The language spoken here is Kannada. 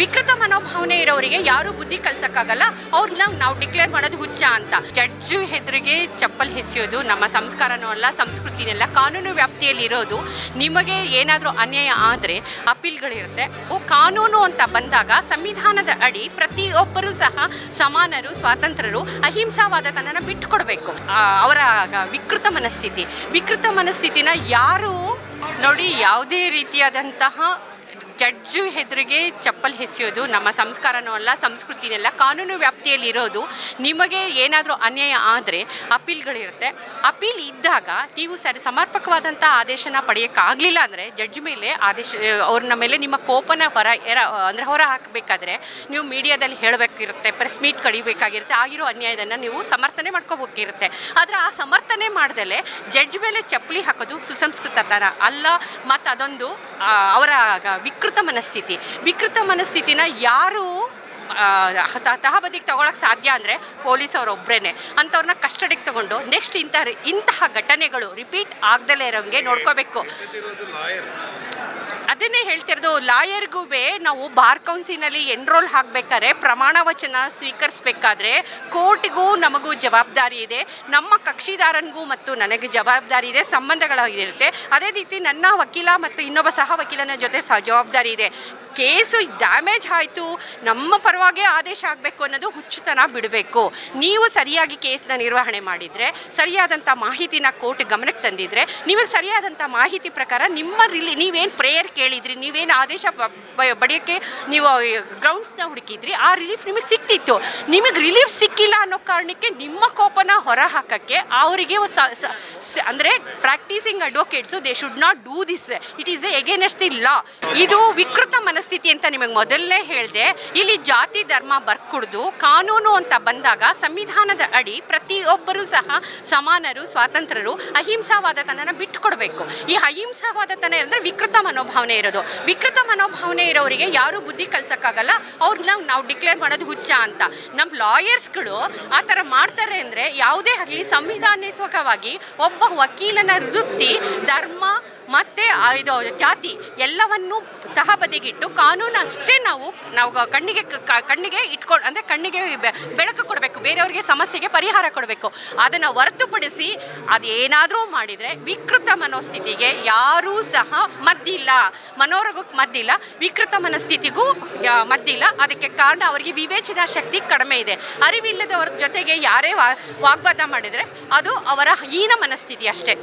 ವಿಕೃತ ಮನೋಭಾವನೆ ಇರೋರಿಗೆ ಯಾರು ಬುದ್ಧಿ ಕಲ್ಸಕ್ಕಾಗಲ್ಲ. ಅವ್ರನ್ನ ನಾವು ಡಿಕ್ಲೇರ್ ಮಾಡೋದು ಹುಚ್ಚ ಅಂತ. ಜಡ್ಜ್ ಹೆದರಿಗೆ ಚಪ್ಪಲ್ ಹೆಸೆಯೋದು ನಮ್ಮ ಸಂಸ್ಕಾರನೂ ಅಲ್ಲ ಸಂಸ್ಕೃತಿನೆಲ್ಲ ಕಾನೂನು ವ್ಯಾಪ್ತಿಯಲ್ಲಿ ಇರೋದು. ನಿಮಗೆ ಏನಾದರೂ ಅನ್ಯಾಯ ಆದರೆ ಅಪೀಲ್ಗಳಿರುತ್ತೆ. ಓ ಕಾನೂನು ಅಂತ ಬಂದಾಗ ಸಂವಿಧಾನದ ಅಡಿ ಪ್ರತಿಯೊಬ್ಬರೂ ಸಹ ಸಮಾನರು, ಸ್ವಾತಂತ್ರ್ಯರು ಅಹಿಂಸಾವಾದತನ ಬಿಟ್ಟುಕೊಡ್ಬೇಕು. ಅವರ ವಿಕೃತ ಮನಸ್ಥಿತಿ. ವಿಕೃತ ಮನಸ್ಥಿತಿನ ಯಾರು ನೋಡಿ ಯಾವುದೇ ರೀತಿಯಾದಂತಹ ಹೆದರಿಗೆ ಚಪ್ಪಲ್ ಎಸೆಯೋದು, ನಮ್ಮ ಸಂಸ್ಕಾರನೂ ಅಲ್ಲ ಸಂಸ್ಕೃತಿನೆಲ್ಲ ಕಾನೂನು ವ್ಯಾಪ್ತಿಯಲ್ಲಿ ಇರೋದು. ನಿಮಗೆ ಏನಾದರೂ ಅನ್ಯಾಯ ಆದರೆ ಅಪೀಲ್ಗಳಿರುತ್ತೆ ಅಪೀಲ್ ಇದ್ದಾಗ ನೀವು ಸರಿ ಸಮರ್ಪಕವಾದಂಥ ಆದೇಶನ ಪಡೆಯೋಕ್ಕಾಗಲಿಲ್ಲ ಅಂದರೆ ಜಡ್ಜ್ ಮೇಲೆ ಆದೇಶ, ಅವ್ರನ್ನ ಮೇಲೆ ನಿಮ್ಮ ಕೋಪನ ಹೊರ ಎರ, ಅಂದರೆ ಹೊರ ಹಾಕಬೇಕಾದ್ರೆ ನೀವು ಮೀಡಿಯಾದಲ್ಲಿ ಹೇಳಬೇಕಿರುತ್ತೆ, ಪ್ರೆಸ್ ಮೀಟ್ ಕಡಿಬೇಕಾಗಿರುತ್ತೆ, ಆಗಿರೋ ಅನ್ಯಾಯದನ್ನು ನೀವು ಸಮರ್ಥನೆ ಮಾಡ್ಕೋಬೇಕಿರುತ್ತೆ. ಆದರೆ ಆ ಸಮರ್ಥನೆ ಮಾಡ್ದಲೇ ಜಡ್ಜ್ ಮೇಲೆ ಚಪ್ಪಲಿ ಹಾಕೋದು ಸುಸಂಸ್ಕೃತತನ ಅಲ್ಲ ಮತ್ತು ಅದೊಂದು ಅವರ ವಿಕೃತ ಮನಸ್ಥಿತಿ. ವಿಕೃತ ಮನಸ್ಥಿತಿನ ಯಾರು ತಹಬದಿಗೆ ತಗೊಳಕ್ಕೆ ಸಾಧ್ಯ ಅಂದರೆ ಪೊಲೀಸ್ ಒಬ್ಬರೇ ಅಂಥವ್ರನ್ನ ಕಸ್ಟಡಿಗೆ ತಗೊಂಡು ನೆಕ್ಸ್ಟ್ ಇಂಥ ಇಂತಹ ಘಟನೆಗಳು ರಿಪೀಟ್ ಆಗ್ದಲೇ ಇರೋಂಗೆ ನೋಡ್ಕೋಬೇಕು. ಅದನ್ನೇ ಹೇಳ್ತಿರೋದು ಲಾಯರ್ಗೂ ನಾವು ಬಾರ್ ಕೌನ್ಸಿಲಲ್ಲಿ ಎನ್ರೋಲ್ ಹಾಕಬೇಕಾದ್ರೆ, ಪ್ರಮಾಣ ವಚನ ಸ್ವೀಕರಿಸಬೇಕಾದ್ರೆ ಕೋರ್ಟ್ಗೂ ನಮಗೂ ಜವಾಬ್ದಾರಿ ಇದೆ. ನಮ್ಮ ಕಕ್ಷಿದಾರನಿಗೂ ಮತ್ತು ನನಗೆ ಜವಾಬ್ದಾರಿ ಇದೆ, ಸಂಬಂಧಗಳಾಗಿರುತ್ತೆ. ಅದೇ ರೀತಿ ನನ್ನ ವಕೀಲ ಮತ್ತು ಇನ್ನೊಬ್ಬ ಸಹ ವಕೀಲನ ಜೊತೆ ಸಹ ಜವಾಬ್ದಾರಿ ಇದೆ. ಕೇಸು ಡ್ಯಾಮೇಜ್ ಆಯಿತು, ನಮ್ಮ ಪರವಾಗಿ ಆದೇಶ ಆಗಬೇಕು ಅನ್ನೋದು ಹುಚ್ಚುತನ ಬಿಡಬೇಕು. ನೀವು ಸರಿಯಾಗಿ ಕೇಸ್ನ ನಿರ್ವಹಣೆ ಮಾಡಿದರೆ ಸರಿಯಾದಂಥ ಮಾಹಿತಿನ ಕೋರ್ಟ್ ಗಮನಕ್ಕೆ ತಂದಿದ್ರೆ ನಿಮಗೆ ಸರಿಯಾದಂಥ ಮಾಹಿತಿ ಪ್ರಕಾರ ನಿಮ್ಮ ರಿಲಿ ನೀವೇನು ಪ್ರೇಯರ್ ಕೇಳಿದ್ರಿ, ನೀವೇನು ಆದೇಶ ಬಡಿಯೋಕ್ಕೆ ನೀವು ಗ್ರೌಂಡ್ಸ್ನ ಹುಡುಕಿದ್ರಿ, ಆ ರಿಲೀಫ್ ನಿಮಗೆ ಸಿಕ್ತಿತ್ತು. ನಿಮಗೆ ರಿಲೀಫ್ ಸಿಕ್ಕಿಲ್ಲ ಅನ್ನೋ ಕಾರಣಕ್ಕೆ ನಿಮ್ಮ ಕೋಪನ ಹೊರ ಹಾಕೋಕ್ಕೆ ಅವರಿಗೆ ಅಂದರೆ practising advocates they should not do this it is against the law ಇದು ವಿಕೃತ ಮನಸ್ಥಿತಿ ಅಂತ ನಿಮಗೆ ಮೊದಲನೇ ಹೇಳಿದೆ, ಇಲ್ಲಿ ಜಾತಿ ಧರ್ಮ ಬರ್ಕುಡ್ದು, ಕಾನೂನು ಅಂತ ಬಂದಾಗ ಸಂವಿಧಾನದ ಅಡಿ ಪ್ರತಿಯೊಬ್ಬರೂ ಸಹ ಸಮಾನರು, ಸ್ವಾತಂತ್ರ್ಯರು, ಅಹಿಂಸಾವಾದತನನ ಬಿಟ್ಟುಕೊಡ್ಬೇಕು. ಈ ಅಹಿಂಸಾವಾದತನ ಅಂದರೆ ವಿಕೃತ ಮನೋಭಾವನೆ ಇರೋದು. ವಿಕೃತ ಮನೋಭಾವನೆ ಇರೋರಿಗೆ ಯಾರು ಬುದ್ಧಿ ಕಲ್ಸೋಕ್ಕಾಗಲ್ಲ ಅವ್ರನ್ನ ನಾವು ಡಿಕ್ಲೇರ್ ಮಾಡೋದು ಹುಚ್ಚ ಅಂತ. ನಮ್ಮ ಲಾಯರ್ಸ್ಗಳು ಆ ಥರ ಮಾಡ್ತಾರೆ ಅಂದರೆ ಯಾವುದೇ ಆಗಲಿ ಸಂವಿಧಾನಾತ್ಮಕವಾಗಿ ಒಬ್ಬ ವಕೀಲನ ವೃತ್ತಿ, ಧರ್ಮ ಮತ್ತು ಇದು ಜಾತಿ ಎಲ್ಲವನ್ನೂ ತಹಬದಿಗಿಟ್ಟು ಕಾನೂನು ಅಷ್ಟೇ ನಾವು ನಾವು ಕಣ್ಣಿಗೆ ಕಣ್ಣಿಗೆ ಇಟ್ಕೊಂಡು ಅಂದರೆ ಕಣ್ಣಿಗೆ ಬೆಳಕು ಕೊಡಬೇಕು, ಬೇರೆಯವ್ರಿಗೆ ಸಮಸ್ಯೆಗೆ ಪರಿಹಾರ ಕೊಡಬೇಕು. ಅದನ್ನು ಹೊರತುಪಡಿಸಿ ಅದೇನಾದರೂ ಮಾಡಿದರೆ ವಿಕೃತ ಮನೋಸ್ಥಿತಿಗೆ ಯಾರೂ ಸಹ ಮದ್ದಿಲ್ಲ. ಮನೋರೋಗಕ್ಕೆ ಮದ್ದಿಲ್ಲ, ವಿಕೃತ ಮನಸ್ಥಿತಿಗೂ ಮದ್ದಿಲ್ಲ. ಅದಕ್ಕೆ ಕಾರಣ ಅವರಿಗೆ ವಿವೇಚನಾ ಶಕ್ತಿ ಕಡಿಮೆ ಇದೆ. ಅರಿವಿಲ್ಲದವ್ರ ಜೊತೆಗೆ ಯಾರೇ ವಾಗ್ವಾದ ಮಾಡಿದರೆ ಅದು ಅವರ ಹೀನ ಮನಸ್ಥಿತಿ ಅಷ್ಟೇ.